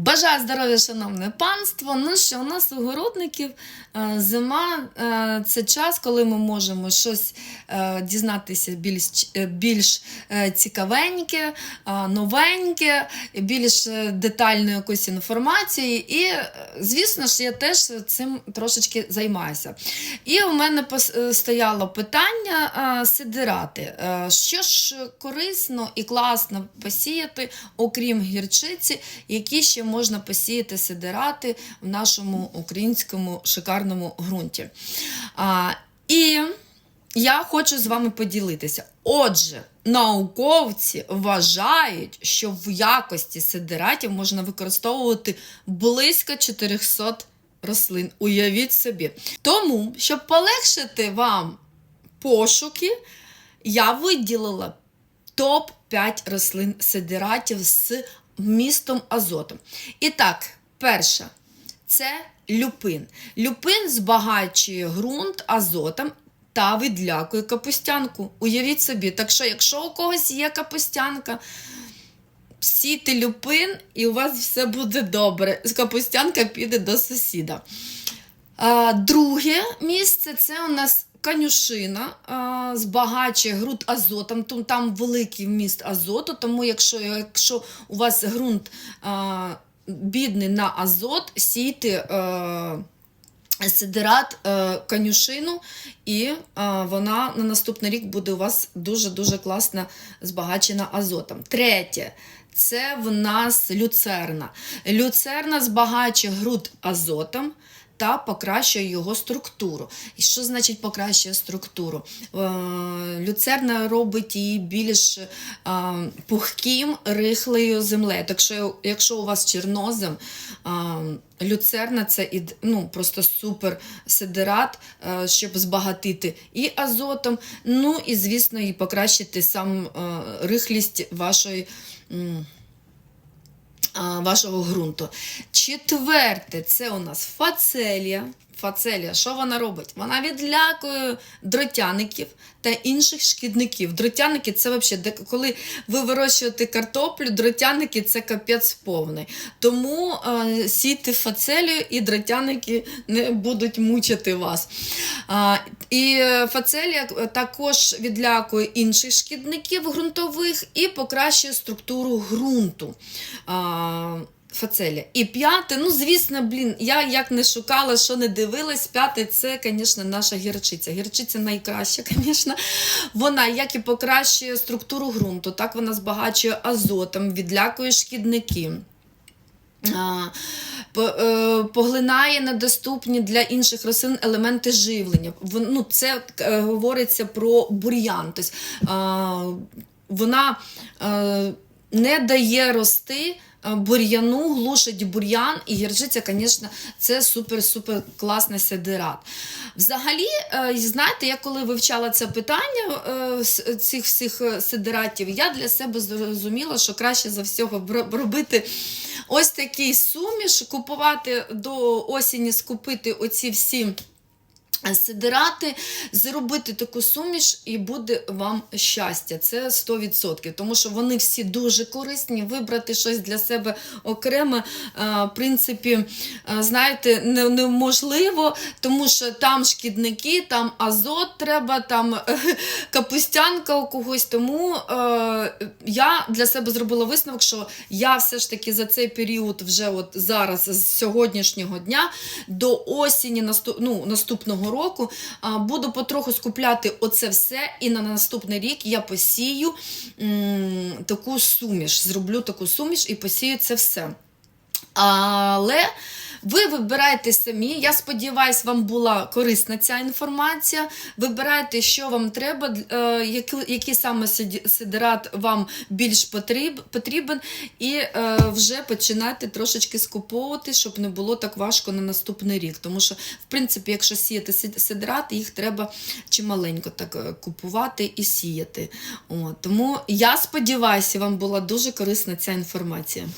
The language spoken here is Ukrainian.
Бажаю здоров'я, шановне панство. Ну що, у нас у городників е, зима е, це час, коли ми можемо щось е, дізнатися більш, більш цікавеньке, новеньке, більш детальну якусь інформацію. І, звісно ж, я теж цим трошечки займаюся. І у мене стояло питання сидирати. Що ж корисно і класно посіяти, окрім гірчиці, які ще можна посіяти сидирати в нашому українському шикарному ґрунті. А, і я хочу з вами поділитися. Отже, науковці вважають, що в якості сидиратів можна використовувати близько 400 рослин. Уявіть собі. Тому, щоб полегшити вам пошуки, я виділила топ-5 рослин сидиратів з вмістом азоту. І так, перша це люпин. Люпин збагачує ґрунт азотом та відлякує капустянку. Уявіть собі, так що, якщо у когось є капустянка, сійте люпин, і у вас все буде добре. Капустянка піде до сусіда. А, друге місце це у нас конюшина, а, збагачує ґрунт азотом. Там, великий вміст азоту, тому якщо, якщо у вас ґрунт а, бідний на азот, сійте. Е, конюшину, і е, вона на наступний рік буде у вас дуже-дуже класно збагачена азотом. Третє це в нас люцерна. Люцерна збагачує ґрунт азотом та покращує його структуру. І що значить покращує структуру? Е, люцерна робить її більш е, пухким, рихлою землею. Так що, якщо у вас чорнозем, е, люцерна це ну, просто супер сидерат, щоб збагатити і азотом, ну і, звісно, і покращити сам рихлість вашої. Вашого ґрунту. Четверте, це у нас фацелія. Фацелія, що вона робить? Вона відлякує дротяників та інших шкідників. Дротяники це взагалі, коли ви вирощуєте картоплю, дротяники це капець повний. Тому е, сійте фацелію і дротяники не будуть мучити вас. А, і е, фацелія також відлякує інших шкідників ґрунтових і покращує структуру ґрунту. А, Фацелія. І п'яте, ну, звісно, блін, я як не шукала, що не дивилась, п'яте це, звісно, наша гірчиця. Гірчиця найкраща, звісно. Вона як і покращує структуру ґрунту, так вона збагачує азотом, відлякує шкідники. Е, Поглинає недоступні для інших рослин елементи живлення. Ну, це е, говориться про бур'ян. Тобто, вона е, не дає рости бур'яну, глушить бур'ян, і гірчиця, звісно, це супер-супер класний сидират. Взагалі, е, знаєте, я коли вивчала це питання е, цих всіх е, сидиратів, я для себе зрозуміла, що краще за всього робити ось такий суміш, купувати до осені, скупити оці всі. Сидирати, зробити таку суміш, і буде вам щастя. Це 100%. Тому що вони всі дуже корисні. Вибрати щось для себе окреме, е, в принципі, е, знаєте, неможливо, тому що там шкідники, там азот треба, там капустянка у когось. Тому е, я для себе зробила висновок, що я все ж таки за цей період, вже от зараз, з сьогоднішнього дня, до осені ну, наступного року буду потроху скупляти оце все, і на наступний рік я посію таку суміш. Зроблю таку суміш і посію це все. Але ви вибирайте самі. Я сподіваюся, вам була корисна ця інформація. Вибирайте, що вам треба, е, який, саме сидират вам більш потрібен, і е, вже починайте трошечки скуповувати, щоб не було так важко на наступний рік. Тому що, в принципі, якщо сіяти сид- сидирати, їх треба чималенько так е, купувати і сіяти. От, тому я сподіваюся, вам була дуже корисна ця інформація.